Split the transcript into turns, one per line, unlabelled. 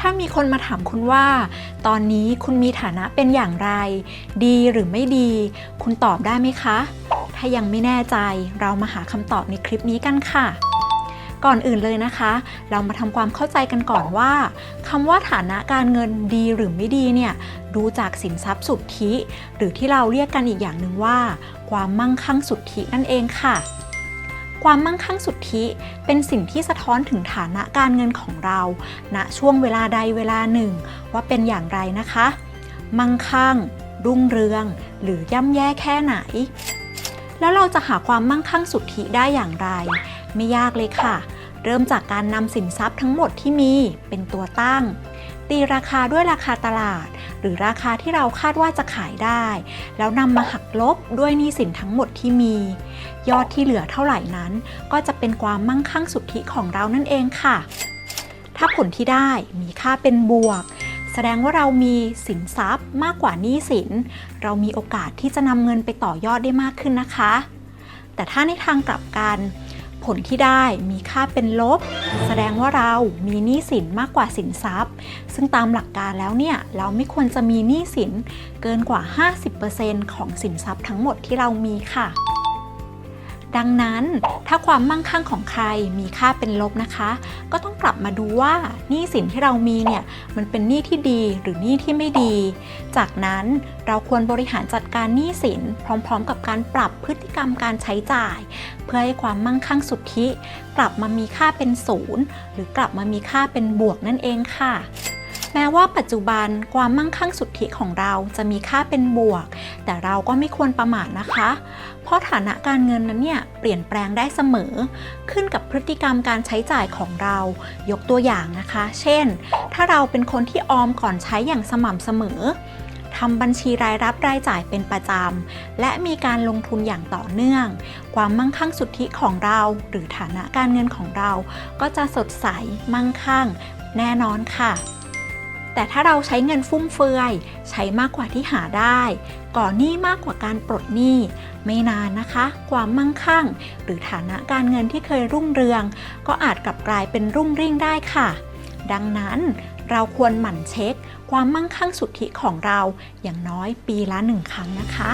ถ้ามีคนมาถามคุณว่า ตอนนี้คุณมีฐานะเป็นอย่างไร ดีหรือไม่ดี คุณตอบได้ไหมคะ ถ้ายังไม่แน่ใจเรามาหาคำตอบในคลิปนี้กันค่ะก่อนอื่นเลยนะคะ เรามาทำความเข้าใจกันก่อนว่าคำว่าฐานะการเงินดีหรือไม่ดีเนี่ยดูจากสินทรัพย์สุทธิ หรือที่เราเรียกกันอีกอย่างหนึ่งว่า ความมั่งคั่งสุทธินั่นเองค่ะ ความมั่งคั่งสุทธิเป็นสิ่งที่สะท้อนถึงฐานะการเงินของเราณช่วงเวลาใดเวลาหนึ่ง ว่าเป็นอย่างไรนะคะ มั่งคั่ง รุ่งเรือง หรือย่ำแย่แค่ไหน แล้วเราจะหาความมั่งคั่งสุทธิได้อย่างไร ไม่ยากเลยค่ะ เริ่มจากการนำสินทรัพย์ทั้งหมดที่มีเป็นตัวตั้ง ตีราคาด้วยราคาตลาด หรือราคาที่เราคาดว่าจะขายได้ แล้วนำมาหักลบด้วยหนี้สินทั้งหมดที่มี ยอดที่เหลือเท่าไหร่นั้น ก็จะเป็นความมั่งคั่งสุทธิของเรานั่นเองค่ะ ถ้าผลที่ได้มีค่าเป็นบวก แสดงว่าเรามีสินทรัพย์มากกว่าหนี้สิน เรามีโอกาสที่จะนำเงินไปต่อยอดได้มากขึ้นนะคะ แต่ถ้าในทางกลับกัน ผลที่ได้มีค่าเป็นลบ แสดงว่าเรามีหนี้สินมากกว่าสินทรัพย์ ซึ่งตามหลักการแล้วเนี่ยเราไม่ควรจะมีหนี้สินเกินกว่า 50%ของสินทรัพย์ทั้งหมดที่เรามีค่ะ ดังนั้นถ้าความมั่งคั่งของใครมีค่าเป็นลบนะคะ ก็ต้องกลับมาดูว่าหนี้สินที่เรามีเนี่ยมันเป็นหนี้ที่ดีหรือหนี้ที่ไม่ดี จากนั้นเราควรบริหารจัดการหนี้สิน พร้อม ๆ กับการปรับพฤติกรรมการใช้จ่าย เพื่อให้ความมั่งคั่งสุทธิ กลับมามีค่าเป็นศูนย์หรือกลับมามีค่าเป็นบวกนั่นเองค่ะ แม้ว่าปัจจุบันความมั่งคั่งสุทธิของเราจะมีค่าเป็นบวก แต่เราก็ไม่ควรประมาทนะคะ เพราะฐานะการเงินนั้นเนี่ยเปลี่ยนแปลงได้เสมอ ขึ้นกับพฤติกรรมการใช้จ่ายของเรา ยกตัวอย่างนะคะ เช่น ถ้าเราเป็นคนที่ออมก่อนใช้อย่างสม่ำเสมอทำบัญชีรายรับรายจ่ายเป็นประจำ และมีการลงทุนอย่างต่อเนื่อง ความมั่งคั่งสุทธิของเรา หรือฐานะการเงินของเรา ก็จะสดใสมั่งคั่ง แน่นอนค่ะ แต่ถ้าเราใช้เงินฟุ่มเฟือย ใช้มากกว่าที่หาได้ ก่อหนี้มากกว่าการปลดหนี้ ไม่นานนะคะ ความมั่งคั่ง หรือฐานะการเงินที่เคยรุ่งเรือง ก็อาจกลับกลายเป็นรุ่งริ่งได้ค่ะ ดังนั้นเราควรหมั่นเช็ค ความมั่งคั่งสุทธิของเราอย่างน้อยปีละหนึ่งครั้งนะคะ